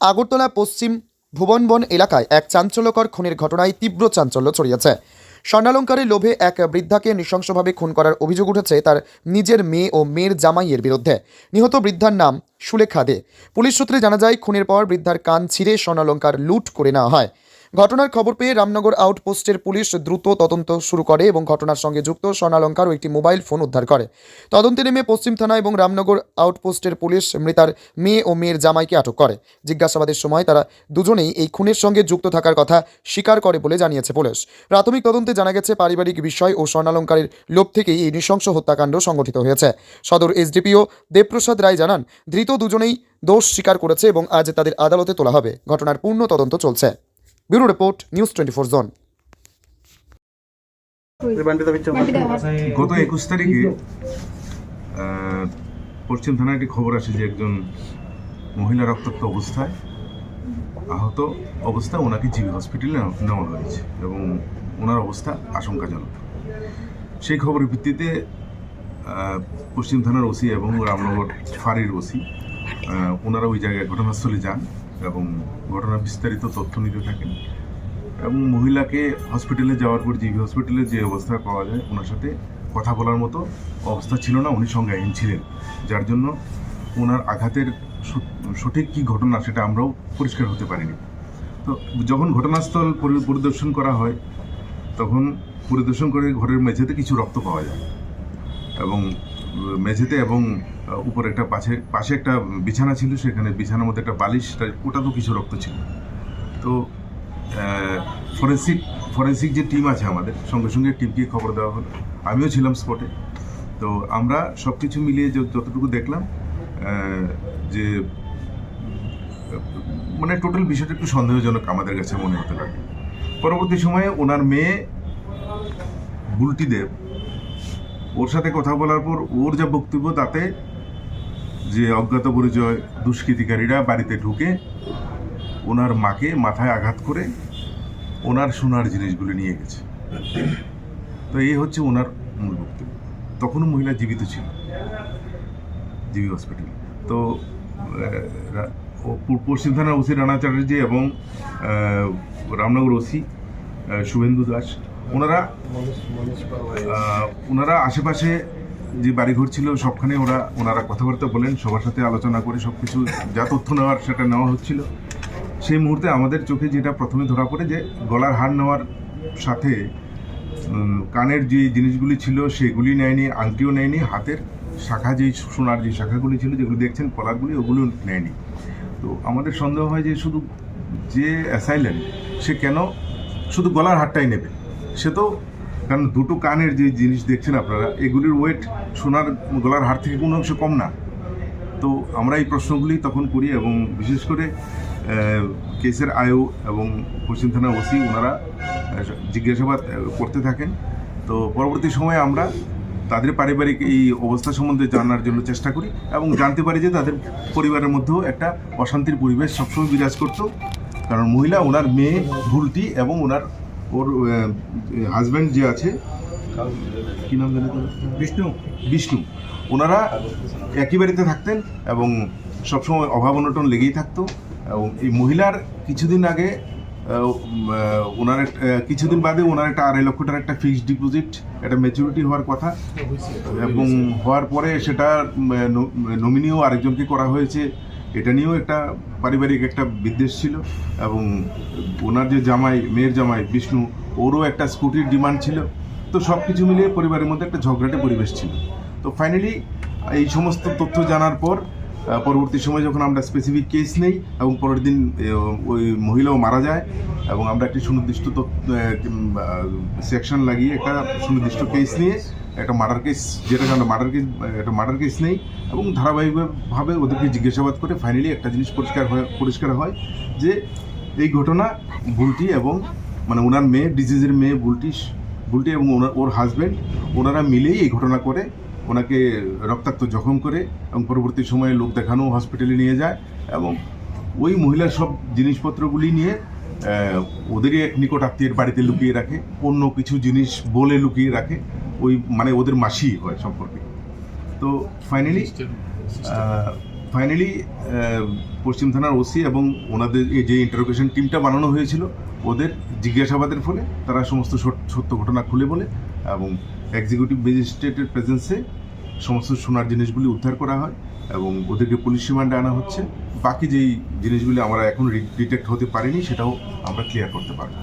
আগরতলা পশ্চিম ভুবনবন এলাকায় এক চাঞ্চল্যকর খুনের ঘটনায় তীব্র চাঞ্চল্য ছড়িয়েছে। স্বর্ণালঙ্কারের লোভে এক বৃদ্ধাকে নৃশংসভাবে খুন করার অভিযোগ উঠেছে তার নিজের মেয়ে ও মেয়ের জামাইয়ের বিরুদ্ধে। নিহত বৃদ্ধার নাম সুলেখা দে। পুলিশ সূত্রে জানা যায়, খুনের পর বৃদ্ধার কান ছিঁড়ে স্বর্ণালঙ্কার লুট করে নেওয়া হয়। ঘটনার খবর পেয়ে রামনগর আউটপোস্টের পুলিশ দ্রুত তদন্ত শুরু করে এবং ঘটনার সঙ্গে যুক্ত স্বর্ণালঙ্কার ও একটি মোবাইল ফোন উদ্ধার করে। তদন্তে নেমে পশ্চিম থানা এবং রামনগর আউটপোস্টের পুলিশ মৃতার মেয়ে ও মেয়ের জামাইকে আটক করে। জিজ্ঞাসাবাদের সময় তারা দুজনেই এই খুনের সঙ্গে যুক্ত থাকার কথা স্বীকার করে বলে জানিয়েছে পুলিশ। প্রাথমিক তদন্তে জানা গেছে, পারিবারিক বিষয় ও স্বর্ণালঙ্কারের লোভ থেকেই এই নৃশংস হত্যাকাণ্ড সংঘটিত হয়েছে। সদর এসডিপিও দেবপ্রসাদ রায় জানান, ধৃত দুজনেই দোষ স্বীকার করেছে এবং আজ তাদের আদালতে তোলা হবে। ঘটনার পূর্ণ তদন্ত চলছে। Bureau report news twenty four zone গত একুশ তারিখে পশ্চিম থানায় একটি খবর আসে যে একজন মহিলা রক্তাক্ত অবস্থায় আহত অবস্থায় ওনাকে জিবি হসপিটালে নেওয়া- হয়েছে এবং ওনার অবস্থা আশঙ্কাজনক। সেই খবরের ভিত্তিতে পশ্চিম থানার ওসি এবং রামনগর ফাঁড়ির ওসি ওনারা ওই জায়গায় ঘটনাস্থলে যান। এবং ঘটনার বিস্তারিত তথ্য নিতে থাকেন। এবং মহিলাকে হসপিটালে যাওয়ার পর জিবি হসপিটালে যে অবস্থা পাওয়া যায়, ওনার সাথে কথা বলার মতো অবস্থা ছিল না। উনি সংজ্ঞাহীন ছিলেন। যার জন্য ওনার আঘাতের সঠিক কী ঘটনা সেটা আমরাও পরিষ্কার হতে পারিনি। তো যখন ঘটনাস্থল পরিদর্শন করা হয়, তখন পরিদর্শন করে ঘরের মেঝেতে কিছু রক্ত পাওয়া যায়। এবং মেঝেতে এবং উপরে একটা পাশে পাশে একটা বিছানা ছিল, সেখানে বিছানার মধ্যে একটা বালিশ তা- তো কিছু রক্ত ছিল। তো ফরেন্সিক ফরেন্সিক যে টিম আছে আমাদের, সঙ্গে সঙ্গে টিমকে খবর দেওয়া হলো। আমিও ছিলাম স্পটে। তো আমরা সব কিছু মিলিয়ে যতটুকু দেখলাম যে মানে টোটাল বিষয়টা একটু সন্দেহজনক আমাদের কাছে মনে হতে লাগে পরবর্তী সময়ে ওনার মেয়ে বুলটি দেব ওর সাথে কথা বলার পর ওর যা বক্তব্য তাতে যে অজ্ঞাত পরিচয় দুষ্কৃতিকারীরা বাড়িতে ঢুকে ওনার মাকে মাথায় আঘাত করে ওনার সোনার জিনিসগুলো নিয়ে গেছে। তো এই হচ্ছে ওনার মূল বক্তব্য। তখনও মহিলা জীবিত ছিল। জিবি হসপিটালে। তো পশ্চিম থানার ওসি রানা চ্যাটার্জি এবং রামনগর ওসি শুভেন্দু দাস ওনারা ওনারা আশেপাশে যে বাড়িঘর ছিল সবখানে ওরা, ওনারা কথাবার্তা বলেন, সবার সাথে আলোচনা করে সব কিছু যা তথ্য নেওয়ার সেটা নেওয়া হচ্ছিল। সেই মুহূর্তে আমাদের চোখে যেটা প্রথমে ধরা পড়ে যে গলার হার নেওয়ার সাথে কানের যে জিনিসগুলি ছিল সেগুলি নেয়নি, আংটিও নেয়নি, হাতের শাখা যেই সোনার যে শাখাগুলি ছিল যেগুলি দেখছেন, কলারগুলি ওগুলো নেয়নি। তো আমাদের সন্দেহ হয় যে শুধু যে অ্যাসাইলেন্ট, সে কেন শুধু গলার হারটাই নেবে? সে তো, কারণ দুটো কানের যে জিনিস দেখছেন আপনারা, এগুলির ওয়েট সোনার গলার হার থেকে কোনো অংশ কম না। তো আমরা এই প্রশ্নগুলি তখন করি এবং বিশেষ করে কেসের আয়ু এবং পশ্চিম থানা ওসি ওনারা জিজ্ঞাসাবাদ করতে থাকেন। তো পরবর্তী সময়ে আমরা তাদের পারিবারিক এই অবস্থা সম্বন্ধে জানার জন্য চেষ্টা করি এবং জানতে পারি যে তাদের পরিবারের মধ্যেও একটা অশান্তির পরিবেশ সবসময় বিরাজ করতো। কারণ মহিলা, ওনার মেয়ে, ভুলটি এবং ওনার ওর হাজব্যান্ড যে আছে কি নাম জানি তো? বিষ্ণু। বিষ্ণু। ওনারা একই বাড়িতে থাকতেন এবং সবসময় অভাব অনটন লেগেই থাকতো। এবং এই মহিলার কিছুদিন আগে ওনার কিছুদিন বাদে ওনার একটা আড়াই লক্ষ টাকার একটা ফিক্সড ডিপোজিট একটা ম্যাচুরিটি হওয়ার কথা। এবং হওয়ার পরে সেটা নমিনিও আরেকজনকে করা হয়েছে। এটা নিয়েও একটা পারিবারিক একটা বিদ্বেষ ছিল এবং ওনার যে জামাই, মেয়ের জামাই বিষ্ণু, ওরও একটা স্কুটির ডিমান্ড ছিল। তো সব কিছু মিলিয়ে পরিবারের মধ্যে একটা ঝগড়াটে পরিবেশ ছিল। তো ফাইনালি এই সমস্ত তথ্য জানার পর পরবর্তী সময় যখন আমরা স্পেসিফিক কেস নেই এবং পরের দিন ওই মহিলাও মারা যায় এবং আমরা একটি সুনির্দিষ্ট সেকশন লাগিয়ে একটা সুনির্দিষ্ট কেস নিয়ে একটা মার্ডার কেস যেটাকে আমরা মার্ডার কেস একটা মার্ডার কেস নেই এবং ধারাবাহিকভাবে ওদেরকে জিজ্ঞাসাবাদ করে ফাইনালি একটা জিনিস পরিষ্কার হয় পরিষ্কার হয় যে এই ঘটনা ভুলটি এবং মানে ওনার মেয়ে ডিজিজের মেয়ে বুলটি বুলটি এবং ওনার ওর হাজব্যান্ড ওনারা মিলেই এই ঘটনা করে। ওনাকে রক্তাক্ত জখম করে এবং পরবর্তী সময়ে লোক দেখানো হসপিটালে নিয়ে যায় এবং ওই মহিলার সব জিনিসপত্রগুলি নিয়ে ওদেরই এক নিকট আত্মীয়ের বাড়িতে লুকিয়ে রাখে। অন্য কিছু জিনিস বলে লুকিয়ে রাখে। ওই মানে ওদের মাসি হয় সম্পর্কে। তো ফাইনালি ফাইনালি পশ্চিম থানার ওসি এবং ওনাদের যে ইন্টারোগেশন টিমটা বানানো হয়েছিল, ওদের জিজ্ঞাসাবাদের ফলে তারা সমস্ত সত্য ঘটনা খুলে বলে এবং এক্সিকিউটিভ ম্যাজিস্ট্রেটের প্রেজেন্সে সমস্ত সোনার জিনিসগুলি উদ্ধার করা হয় এবং ওদেরকে পুলিশ রিমান্ডে আনা হচ্ছে। বাকি যেই জিনিসগুলি আমরা এখন ডিটেক্ট হতে পারিনি, সেটাও আমরা ক্লিয়ার করতে পারব।